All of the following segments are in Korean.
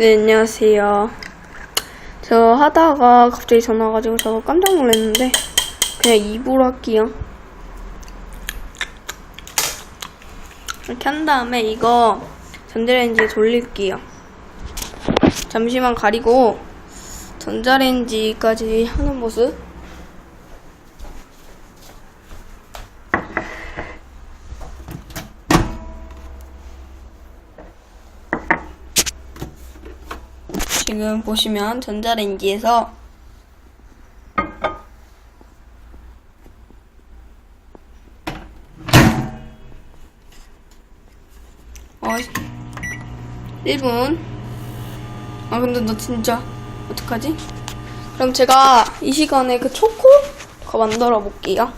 네, 안녕하세요. 저 하다가 갑자기 전화 와가지고 저 깜짝 놀랐는데 그냥 입으로 할게요. 이렇게 한 다음에 이거 전자레인지에 돌릴게요. 잠시만 가리고 전자레인지까지 하는 모습 지금 보시면 전자레인지에서 어, 1분. 아, 근데 너 진짜, 어떡하지? 그럼 제가 이 시간에 그 초코? 그거 만들어 볼게요.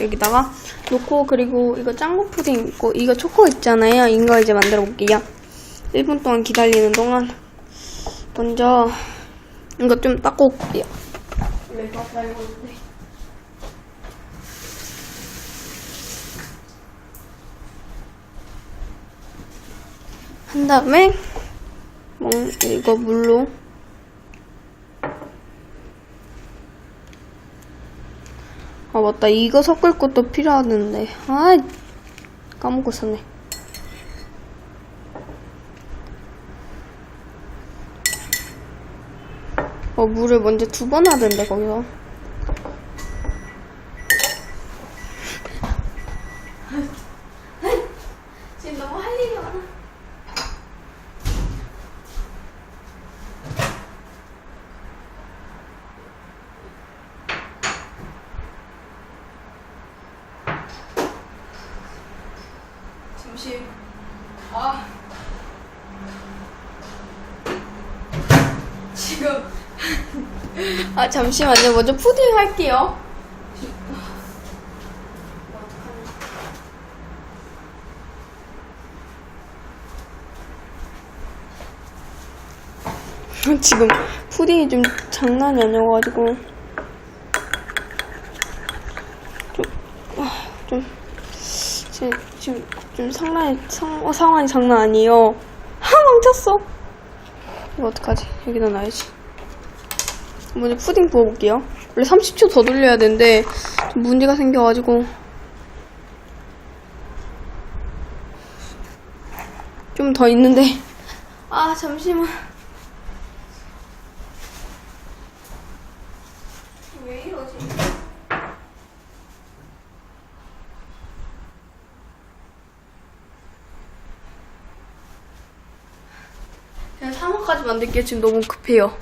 여기다가 놓고 그리고 이거 짱구 푸딩 있고 이거 초코 있잖아요. 이거 이제 만들어 볼게요. 1분 동안 기다리는 동안 먼저 이거 좀 닦고 올게요. 내가 달고 있는데. 한 다음에 뭐 이거 물로 아 맞다. 이거 섞을 것도 필요하는데. 아 까먹고 있었네. 어 물을 먼저 두 번 하던데 거기서. 지금 너무 할 일이 많아 잠시. 아. 지금. 아 잠시만요. 먼저 푸딩 할게요. 지금 푸딩이 좀 장난이 아니어가지고. 좀, 아, 좀 지금, 지금 좀 상황이, 상, 어, 상황이 장난 아니에요. 하, 망쳤어. 이거 어떡하지? 여기다 놔야지. 먼저 푸딩 부어볼게요. 원래 30초 더 돌려야 되는데, 좀 문제가 생겨가지고. 좀 더 있는데. 아, 잠시만. 왜 이러지? 그냥 3호까지 만들게요. 지금 너무 급해요.